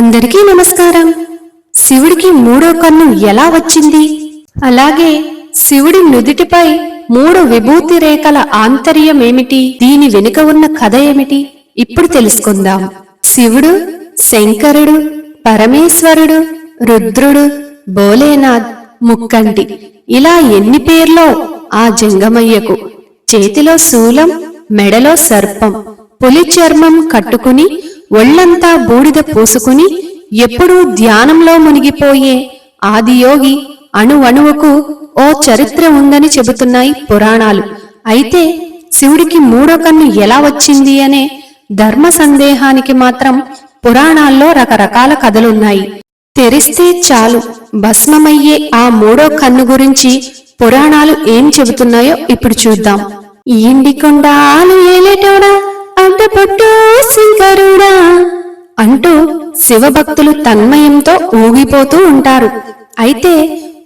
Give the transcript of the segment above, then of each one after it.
అందరికీ నమస్కారం. శివుడికి మూడో కన్ను ఎలా వచ్చింది? అలాగే శివుడి నుదిటిపై మూడు విభూతి రేఖల ఆంతర్యమేమిటి? దీని వెనుక ఉన్న కథ ఏమిటి? ఇప్పుడు తెలుసుకుందాం. శివుడు శంకరుడు పరమేశ్వరుడు రుద్రుడు భోలేనాథ్ ముక్కంటి ఇలా ఎన్ని పేర్లో ఆ జంగమయ్యకు? చేతిలో శూలం మెడలో సర్పం. పులి చర్మం కట్టుకుని ఒళ్ళంతా బూడిద పూసుకుని ఎప్పుడూ ధ్యానంలో మునిగిపోయే ఆదియోగి అణువణువుకు ఓ చరిత్ర ఉందని చెబుతున్నాయి పురాణాలు. అయితే శివుడికి మూడో కన్ను ఎలా వచ్చింది అనే ధర్మ సందేహానికి మాత్రం పురాణాల్లో రకరకాల కథలున్నాయి. తెరిస్తే చాలు భస్మమయ్యే ఆ మూడో కన్ను గురించి పురాణాలు ఏం చెబుతున్నాయో ఇప్పుడు చూద్దాం. ఇండికొండాలు ఏలేటోడా? అడ్డపట్టు శంకరుడా అంటూ శివభక్తులు తన్మయంతో ఊగిపోతూ ఉంటారు. అయితే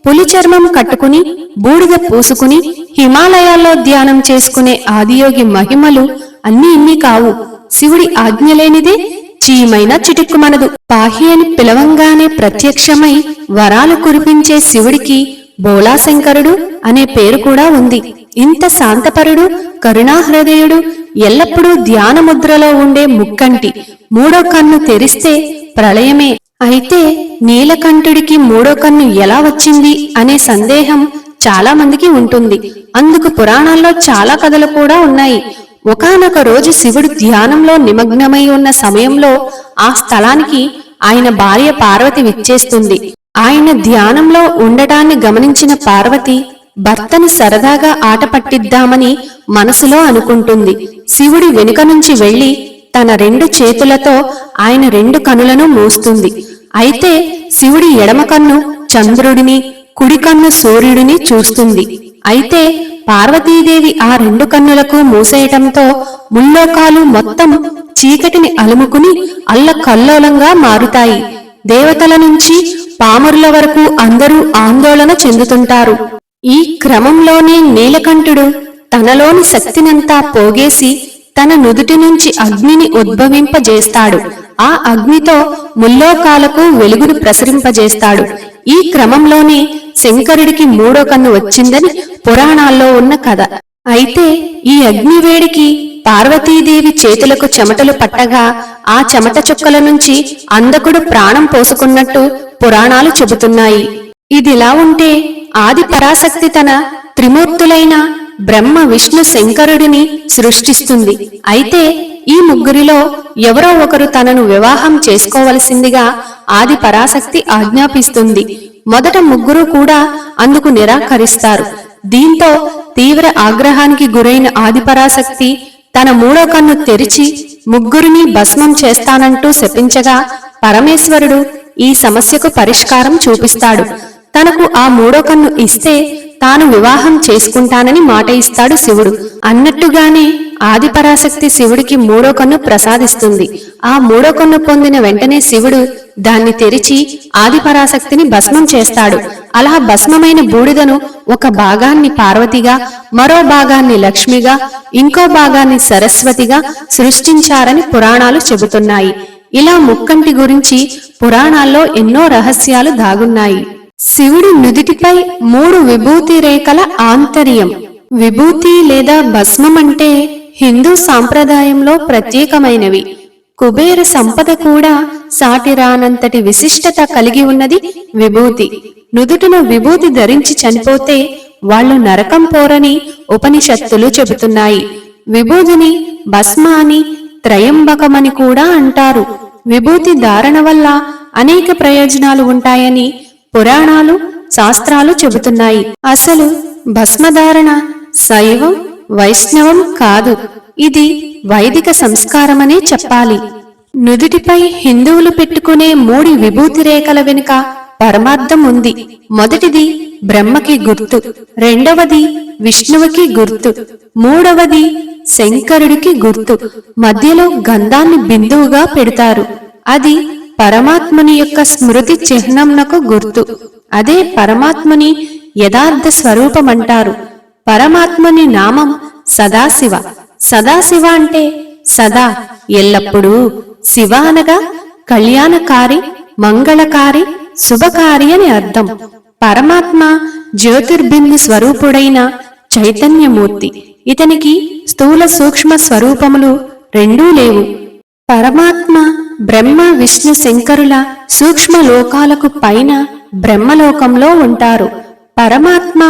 పులి చర్మం కట్టుకుని బూడిద పూసుకుని హిమాలయాల్లో ధ్యానం చేసుకునే ఆదియోగి మహిమలు అన్ని ఇన్ని కావు. శివుడి ఆజ్ఞ లేనిదే చీమైన చిటుక్కుమనదు. పాహి అని పిలవంగానే ప్రత్యక్షమై వరాలు కురిపించే శివుడికి బోళాశంకరుడు అనే పేరు కూడా ఉంది. ఇంత శాంతపరుడు కరుణాహృదయుడు ఎల్లప్పుడూ ధ్యాన ముద్రలో ఉండే ముక్కంటి మూడో కన్ను తెరిస్తే ప్రళయమే. అయితే నీలకంఠుడికి మూడో కన్ను ఎలా వచ్చింది అనే సందేహం చాలా మందికి ఉంటుంది. అందుకు పురాణాల్లో చాలా కథలు కూడా ఉన్నాయి. ఒకానొక రోజు శివుడు ధ్యానంలో నిమగ్నమై ఉన్న సమయంలో ఆ స్థలానికి ఆయన భార్య పార్వతి విచ్చేస్తుంది. ఆయన ధ్యానంలో ఉండటాన్ని గమనించిన పార్వతి భర్తను సరదాగా ఆట పట్టిద్దామని మనసులో అనుకుంటుంది. శివుడి వెనుక నుంచి వెళ్ళి తన రెండు చేతులతో ఆయన రెండు కనులను మూస్తుంది. అయితే శివుడి ఎడమ కన్ను చంద్రుడిని కుడి కన్ను సూర్యుడిని చూస్తుంది. అయితే పార్వతీదేవి ఆ రెండు కన్నులకు మూసేయటంతో ముల్లోకాలు మొత్తం చీకటిని అలుముకుని అల్లకల్లోలంగా మారుతాయి. దేవతల నుంచి పామరుల వరకు అందరూ ఆందోళన చెందుతుంటారు. ఈ క్రమంలోనే నీలకంఠుడు తనలోని శక్తినంతా పోగేసి తన నుదుటి నుంచి అగ్నిని ఉద్భవింపజేస్తాడు. ఆ అగ్నితో ముల్లోకాలకు వెలుగును ప్రసరింపజేస్తాడు. ఈ క్రమంలోనే శంకరుడికి మూడో కన్ను వచ్చిందని పురాణాల్లో ఉన్న కథ. అయితే ఈ అగ్నివేడికి పార్వతీదేవి చేతులకు చెమటలు పట్టగా ఆ చెమట చుక్కల నుంచి అందకుడు ప్రాణం పోసుకున్నట్టు పురాణాలు చెబుతున్నాయి. ఇదిలా ఉంటే ఆది పరాశక్తి తన త్రిమూర్తులైన బ్రహ్మ విష్ణు శంకరుడిని సృష్టిస్తుంది. అయితే ఈ ముగ్గురిలో ఎవరో ఒకరు తనను వివాహం చేసుకోవలసిందిగా ఆది పరాశక్తి ఆజ్ఞాపిస్తుంది. మొదట ముగ్గురు కూడా అందుకు నిరాకరిస్తారు. దీంతో తీవ్ర ఆగ్రహానికి గురైన ఆదిపరాశక్తి తన మూడో కన్ను తెరిచి ముగ్గురిని భస్మం చేస్తానంటూ శపించగా పరమేశ్వరుడు ఈ సమస్యకు పరిష్కారం చూపిస్తాడు. తనకు ఆ మూడో కన్ను ఇస్తే తాను వివాహం చేసుకుంటానని మాట ఇస్తాడు శివుడు. అన్నట్టుగానే ఆదిపరాశక్తి శివుడికి మూడో కన్ను ప్రసాదిస్తుంది. ఆ మూడో కన్ను పొందిన వెంటనే శివుడు దాన్ని తెరిచి ఆదిపరాశక్తిని భస్మం చేస్తాడు. అలా భస్మమైన బూడిదను ఒక భాగాన్ని పార్వతిగా మరో భాగాన్ని లక్ష్మిగా ఇంకో భాగాన్ని సరస్వతిగా సృష్టించారని పురాణాలు చెబుతున్నాయి. ఇలా ముక్కంటి గురించి పురాణాల్లో ఎన్నో రహస్యాలు దాగున్నాయి. శివుడి నుదిటిపై మూడు విభూతి రేఖల ఆంతర్యం. విభూతి లేదా భస్మం అంటే హిందూ సాంప్రదాయంలో ప్రత్యేకమైనవి. కుబేర సంపద కూడా సాటిరానంతటి విశిష్టత కలిగి ఉన్నది విభూతి. నుదుటిన విభూతి ధరించి చనిపోతే వాళ్ళు నరకం పోరని ఉపనిషత్తులు చెబుతున్నాయి. విభూతిని భస్మ అని త్రయంబకమని కూడా అంటారు. విభూతి ధారణ వల్ల అనేక ప్రయోజనాలు ఉంటాయని పురాణాలు శాస్త్రాలు చెబుతున్నాయి. అసలు భస్మధారణ శైవం వైష్ణవం కాదు. ఇది వైదిక సంస్కారమనే చెప్పాలి. నుదుటిపై హిందువులు పెట్టుకునే మూడి విభూతి రేఖల వెనుక పరమార్థం ఉంది. మొదటిది బ్రహ్మకి గుర్తు రెండవది విష్ణువుకి గుర్తు మూడవది శంకరుడికి గుర్తు. మధ్యలో గంధాన్ని బిందువుగా పెడతారు. అది పరమాత్ముని యొక్క స్మృతి చిహ్నంనకు గుర్తు. అదే పరమాత్ముని యథార్థ స్వరూపమంటారు. పరమాత్ముని నామం సదాశివ. సదాశివ అంటే సదా ఎల్లప్పుడూ శివ అనగా కళ్యాణకారి మంగళకారి శుభకారి అని అర్థం. పరమాత్మ జ్యోతిర్బిందు స్వరూపుడైన చైతన్యమూర్తి. ఇతనికి స్థూల సూక్ష్మ స్వరూపములు రెండూ లేవు. పరమాత్మ బ్రహ్మ విష్ణు శంకరుల సూక్ష్మ లోకాలకు పైన బ్రహ్మలోకంలో ఉంటారు. పరమాత్మ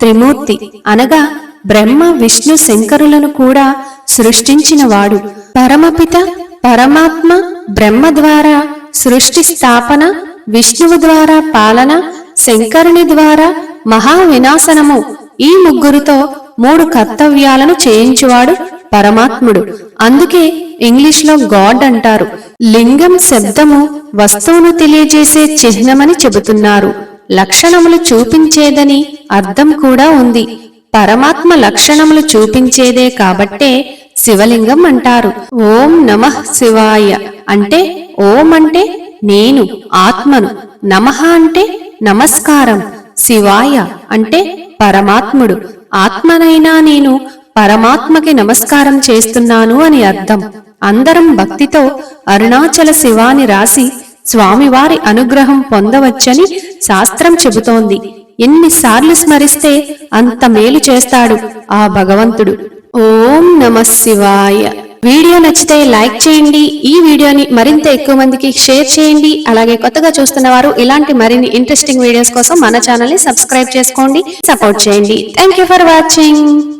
త్రిమూర్తి అనగా బ్రహ్మ విష్ణు శంకరులను కూడా సృష్టించినవాడు పరమపిత పరమాత్మ బ్రహ్మ ద్వారా సృష్టి స్థాపన విష్ణువు ద్వారా పాలన శంకరుని ద్వారా మహా వినాశనము ఈ ముగ్గురుతో మూడు కర్తవ్యాలను చేయించువాడు పరమాత్ముడు. అందుకే ఇంగ్లీష్లో గాడ్ అంటారు. లింగం శబ్దము వస్తువును తెలియజేసే చిహ్నమని చెబుతున్నారు. లక్షణములు చూపించేదని అర్థం కూడా ఉంది. పరమాత్మ లక్షణములు చూపించేదే కాబట్టే శివలింగం అంటారు. ఓం నమః శివాయ అంటే ఓం అంటే నేను ఆత్మను. నమః అంటే నమస్కారం. శివాయ అంటే పరమాత్ముడు. ఆత్మనైనా నేను పరమాత్మకి నమస్కారం చేస్తున్నాను అని అర్థం. అందరం భక్తితో అరుణాచల శివాని రాసి స్వామివారి అనుగ్రహం పొందవచ్చని శాస్త్రం చెబుతోంది. ఎన్నిసార్లు స్మరిస్తే అంత మేలు చేస్తాడు ఆ భగవంతుడు. ఓం నమ శివాయ. వీడియో నచ్చితే లైక్ చేయండి. ఈ వీడియోని మరింత ఎక్కువ మందికి షేర్ చేయండి. అలాగే కొత్తగా చూస్తున్న వారు ఇలాంటి మరిన్ని ఇంట్రెస్టింగ్ వీడియోస్ కోసం మన ఛానల్ని సబ్స్క్రైబ్ చేసుకోండి. సపోర్ట్ చేయండి. Thank for watching.